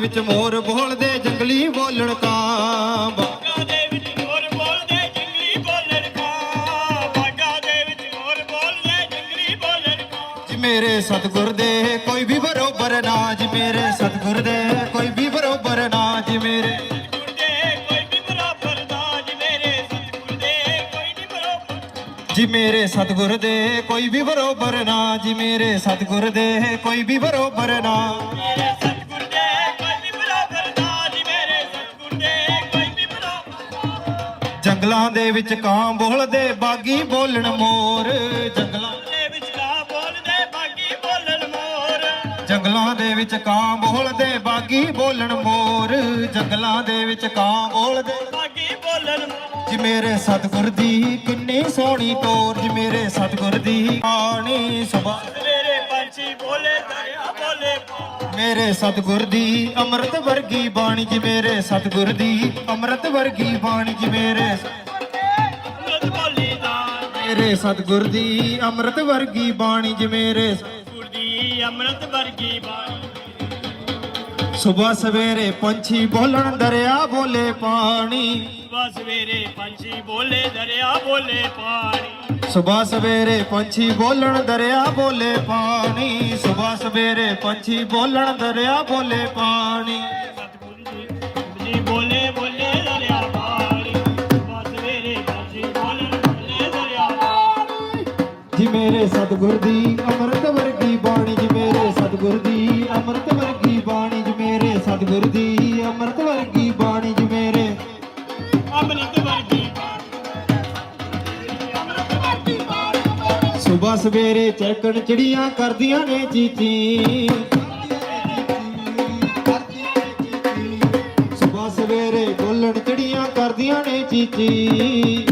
ਵਿੱਚ ਮੋਰ ਬੋਲਦੇ ਜੰਗਲੀ ਬੋਲਣ ਕਾਂ ਬਾਗਾ ਦੇ ਵਿੱਚ ਹੋਰ ਬੋਲਦੇ ਜੰਗਲੀ ਬੋਲਣ ਕਾ ਬਾਗਾ ਦੇ ਵਿੱਚ ਹੋਰ ਬੋਲਦੇ ਜੰਗਲੀ ਬੋਲਣ ਜੀ ਮੇਰੇ ਸਤਿਗੁਰ ਦੇ ਕੋਈ ਵੀ ਬਰੋਬਰ ਨਾ ਜੀ ਮੇਰੇ ਸਤਿਗੁਰ ਦੇ ਕੋਈ ਵੀ ਬਰੋਬਰ ਨਾ ਜੀ ਮੇਰੇ। ਮੇਰੇ ਜੀ ਮੇਰੇ ਸਤਿਗੁਰ ਦੇ ਕੋਈ ਵੀ ਬਰੋਬਰ ਨਾ ਜੀ ਮੇਰੇ ਸਤਿਗੁਰ ਦੇ ਕੋਈ ਵੀ ਬਰੋਬਰ ਨਾ। ਜੰਗਲਾਂ ਦੇ ਵਿੱਚ ਕਾਂ ਬੋਲਦੇ ਬਾਗੀ ਬੋਲਣ ਮੋਰ। ਜੰਗਲਾਂ ਦੇ ਵਿੱਚ ਕਾ ਬੋਲਦੇ ਬਾਗੀ ਬੋਲਣ ਮੋਰ। ਜੰਗਲਾਂ ਦੇ ਵਿੱਚ ਕਾਂ ਬੋਲਦੇ ਬਾਗੀ ਬੋਲਣ ਮੋਰ। ਜੰਗਲਾਂ ਦੇ ਵਿੱਚ ਕਾਂ ਬੋਲਦੇ। ਬਾਗੀ ਬੋਲਣ ਜੀ ਮੇਰੇ ਸਤਿਗੁਰ ਦੀ ਕਿੰਨੀ ਸੋਹਣੀ ਤੋਰ ਜੀ ਮੇਰੇ ਸਤਿਗੁਰ ਦੀ ਆਣੀ ਸੁਭਾ ਸਵੇਰੇ ਪੰਛੀ ਬੋਲੇ ਦਰਿਆ ਬੋਲੇ ਪਾਰ। ਮੇਰੇ ਸਤਿਗੁਰ ਦੀ ਅੰਮ੍ਰਿਤ ਵਰਗੀ ਬਾਣੀ ਜੀ ਮੇਰੇ ਸਤਿਗੁਰ ਦੀ ਅੰਮ੍ਰਿਤ ਵਰਗੀ ਬਾਣੀ ਜੀ ਮੇਰੇ ਅੰਮ੍ਰਿਤ ਬੋਲੀ ਦਾ ਮੇਰੇ ਸਤਿਗੁਰ ਦੀ ਅੰਮ੍ਰਿਤ ਵਰਗੀ ਬਾਣੀ ਜੀ ਮੇਰੇ ਸਤਿਗੁਰ ਦੀ ਅੰਮ੍ਰਿਤ ਵਰਗੀ ਬਾਣੀ ਸਵੇਰ ਸਵੇਰੇ ਪੰਛੀ ਬੋਲਣ ਦਰਿਆ ਬੋਲੇ ਪਾਣੀ ਸੁਬਹ ਸਵੇਰੇ ਪੰਛੀ ਬੋਲੇ ਦਰਿਆ ਬੋਲੇ ਪਾਣੀ ਸਵੇਰ ਸਵੇਰੇ ਪੰਛੀ ਬੋਲਣ ਦਰਿਆ ਬੋਲੇ ਪਾਣੀ। ਸਵੇਰ ਸਵੇਰੇ ਪੰਛੀ ਬੋਲਣ ਦਰਿਆ ਬੋਲੇ ਪਾਣੀ। ਜੀ ਜੀ ਬੋਲੇ ਬੋਲੇ ਦਰਿਆ ਪਾਣੀ। ਸੁਬਹ ਸਵੇਰੇ ਪੰਛੀ ਬੋਲੇ ਬੋਲੇ ਦਰਿਆ ਪਾਣੀ। ਜੀ ਮੇਰੇ ਸਤਿਗੁਰ ਦੀ ਅੰਮ੍ਰਿਤ ਵਰਗੀ ਬਾਣੀ ਜੀ ਮੇਰੇ ਸਤਿਗੁਰ ਦੀ ਅੰਮ੍ਰਿਤ ਵਰਗੀ ਬਾਣੀ ਜੀ ਮੇਰੇ ਸਤਿਗੁਰ ਦੀ ਅੰਮ੍ਰਿਤ ਵਰਗੀ ਬਾਣੀ ਜੀ ਮੇਰੇ ਅੰਮ੍ਰਿਤ ਸਵੇਰ ਸਵੇਰੇ ਚਹਿਕਣ ਚਿੜੀਆਂ ਕਰਦੀਆਂ ਨੇ ਚੀਚੀ। ਸਵੇਰ ਸਵੇਰੇ ਬੋਲਣ ਚਿੜੀਆਂ ਕਰਦੀਆਂ ਨੇ ਚੀਚੀ।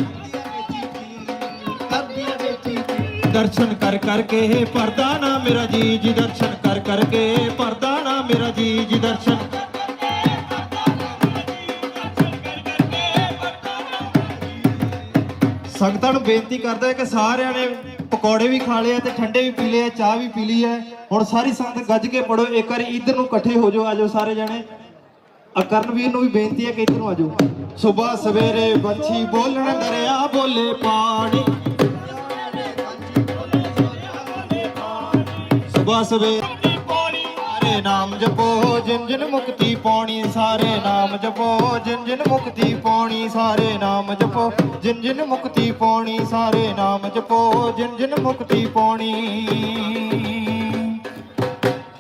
ਦਰਸ਼ਨ ਕਰ ਕਰਕੇ ਪਰਦਾ ਨਾ ਮੇਰਾ ਜੀ ਜੀ, ਦਰਸ਼ਨ ਕਰ ਕਰਕੇ ਪਰਦਾ ਨਾ ਮੇਰਾ ਜੀ ਜੀ, ਦਰਸ਼ਨ ਸੰਗਤਾਂ ਨੂੰ ਬੇਨਤੀ ਕਰਦਾ ਕਿ ਸਾਰਿਆਂ ਨੇ ਪਕੌੜੇ ਵੀ ਖਾ ਲਏ ਆ ਤੇ ਠੰਡੇ ਵੀ ਪੀ ਲਏ ਆ, ਚਾਹ ਵੀ ਪੀ ਲਈ ਹੈ ਹੁਣ ਸਾਰੀ ਸੰਗਤ ਗੱਜ ਕੇ ਪੜੋ, ਇੱਕ ਵਾਰੀ ਇੱਧਰ ਨੂੰ ਇਕੱਠੇ ਹੋ ਜਾਓ ਆਜੋ ਸਾਰੇ ਜਣੇ। ਆ ਕਰਨਵੀਰ ਨੂੰ ਵੀ ਬੇਨਤੀ ਹੈ ਕਿ ਇੱਧਰ ਨੂੰ ਆਜੋ ਸਵੇਰ ਸਵੇਰੇ ਬੱਚੀ ਬੋਲਣ ਦਰਿਆ ਬੋਲੇ ਪਾਣੀ। ਸਵੇਰ ਸਵੇਰੇ ਸਾਰੇ ਨਾਮ ਜਪੋ, ਜਿਨ ਜਿਨ ਮੁਕਤੀ ਪਾਉਣੀ ਸਾਰੇ ਨਾਮ ਜਪੋ, ਜਿਨ ਜਿਨ ਮੁਕਤੀ ਪਾਉਣੀ ਸਾਰੇ ਨਾਮ ਜਪੋ, ਜਿਨ ਜਿਨ ਮੁਕਤੀ ਪਾਉਣੀ ਸਾਰੇ ਨਾਮ ਜਪੋ, ਜਿਨ ਜਿਨ ਮੁਕਤੀ ਪਾਉਣੀ।